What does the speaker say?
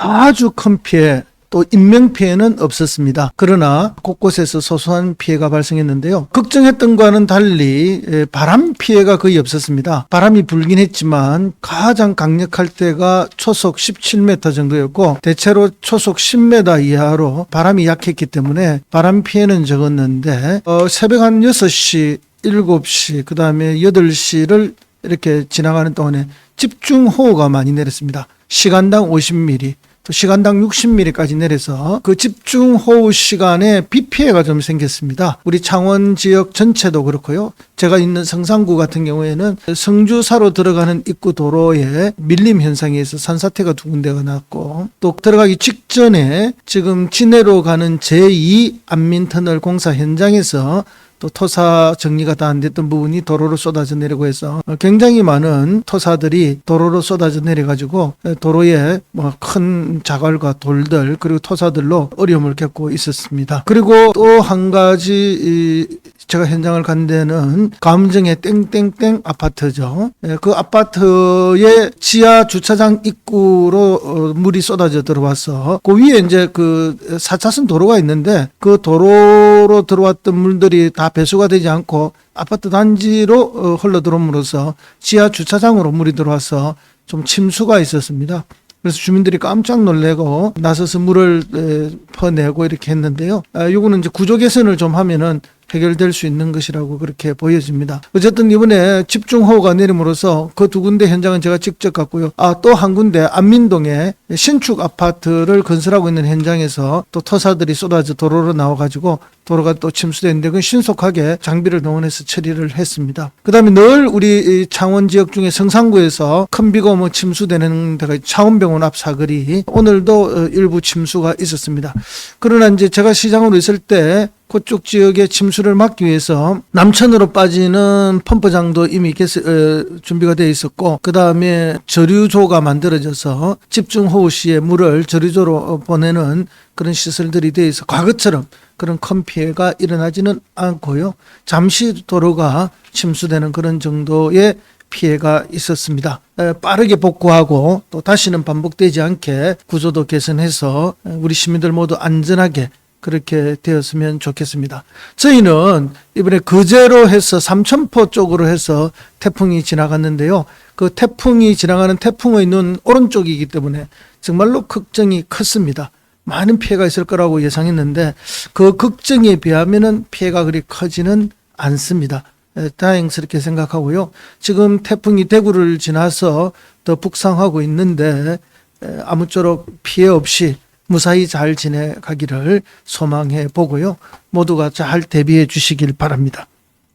아주 큰 피해 또 인명 피해는 없었습니다. 그러나 곳곳에서 소소한 피해가 발생했는데요. 걱정했던 과는 달리 에, 바람 피해가 거의 없었습니다. 바람이 불긴 했지만 가장 강력할 때가 초속 17m 정도였고 대체로 초속 10m 이하로 바람이 약했기 때문에 바람 피해는 적었는데 어, 새벽 한 6시, 7시, 그 다음에 8시를 이렇게 지나가는 동안에 집중호우가 많이 내렸습니다. 시간당 50mm, 또 시간당 60mm까지 내려서 그 집중 호우 시간에 비 피해가 좀 생겼습니다. 우리 창원 지역 전체도 그렇고요. 제가 있는 성산구 같은 경우에는 성주사로 들어가는 입구 도로에 밀림 현상에 의해서 산사태가 두 군데가 났고 또 들어가기 직전에 지금 진해로 가는 제2 안민터널 공사 현장에서 또 토사 정리가 다 안 됐던 부분이 도로로 쏟아져 내리고 해서 굉장히 많은 토사들이 도로로 쏟아져 내려가지고 도로에 뭐 큰 자갈과 돌들 그리고 토사들로 어려움을 겪고 있었습니다. 그리고 또 한 가지 이 제가 현장을 간 데는 감정의 땡땡땡 아파트죠. 예, 그 아파트의 지하 주차장 입구로 어, 물이 쏟아져 들어와서 그 위에 이제 그 4차선 도로가 있는데 그 도로로 들어왔던 물들이 다 배수가 되지 않고 아파트 단지로 어, 흘러 들어옴으로써 지하 주차장으로 물이 들어와서 좀 침수가 있었습니다. 그래서 주민들이 깜짝 놀래고 나서서 물을 에, 퍼내고 이렇게 했는데요. 아, 요거는 이제 구조 개선을 좀 하면은 해결될 수 있는 것이라고 그렇게 보여집니다. 어쨌든 이번에 집중호우가 내림으로써 그 두 군데 현장은 제가 직접 갔고요. 아, 또 한 군데 안민동에 신축 아파트를 건설하고 있는 현장에서 또 토사들이 쏟아져 도로로 나와가지고 도로가 또 침수됐는데 그건 신속하게 장비를 동원해서 처리를 했습니다. 그 다음에 늘 우리 이 창원 지역 중에 성산구에서 큰 비가 오면 침수되는 데가 창원병원 앞 사거리 오늘도 어, 일부 침수가 있었습니다. 그러나 이제 제가 시장으로 있을 때 그쪽 지역의 침수를 막기 위해서 남천으로 빠지는 펌프장도 이미 개스, 어, 준비가 되어 있었고 그 다음에 저류조가 만들어져서 집중 호우 시에 물을 저류조로 어, 보내는 그런 시설들이 되어 있어 과거처럼 그런 큰 피해가 일어나지는 않고요. 잠시 도로가 침수되는 그런 정도의 피해가 있었습니다. 에, 빠르게 복구하고 또 다시는 반복되지 않게 구조도 개선해서 에, 우리 시민들 모두 안전하게 그렇게 되었으면 좋겠습니다. 저희는 이번에 거제로 해서 삼천포 쪽으로 해서 태풍이 지나갔는데요. 그 태풍이 지나가는 태풍의 눈 오른쪽이기 때문에 정말로 걱정이 컸습니다. 많은 피해가 있을 거라고 예상했는데 그 걱정에 비하면은 피해가 그리 커지는 않습니다. 에, 다행스럽게 생각하고요. 지금 태풍이 대구를 지나서 더 북상하고 있는데 에, 아무쪼록 피해 없이 무사히 잘 지내가기를 소망해 보고요. 모두가 잘 대비해 주시길 바랍니다.